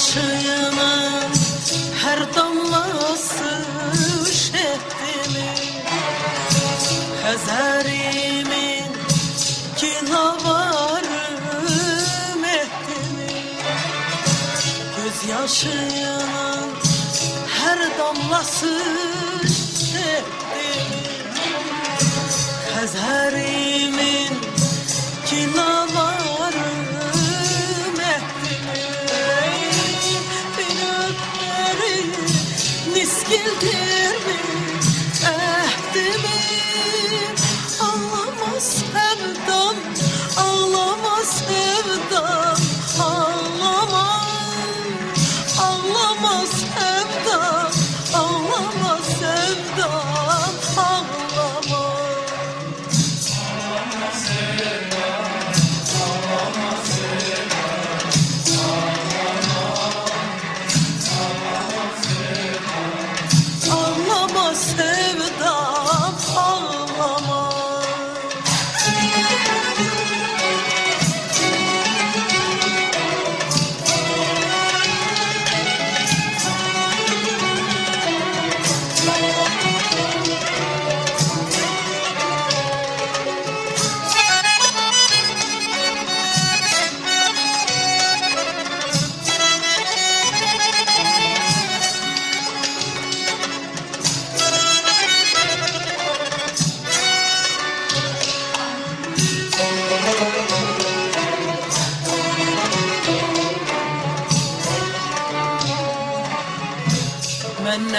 Yaşının her damlası şehdimi Hezerimin kinavarı mehdimi Göz yaşının her damlası şehdimi Hezerimin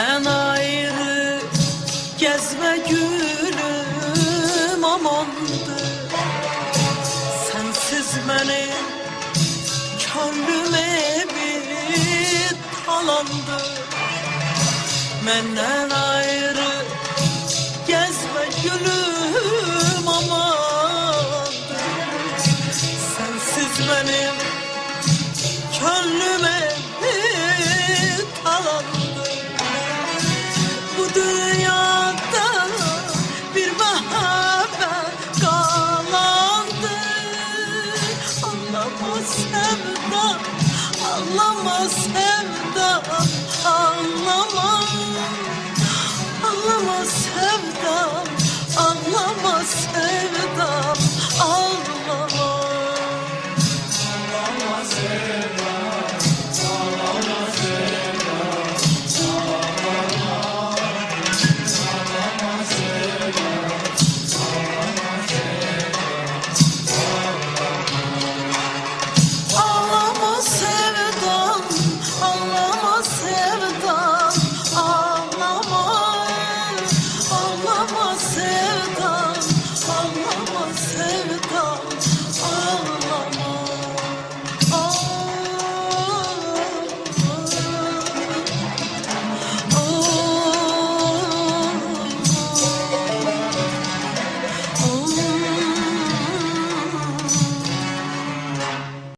Senden ayrı gezme gülüm amandı. Sensiz benim könlüme bir talandı. Menden ayrı gezme gülüm sevdam, anlama sevdam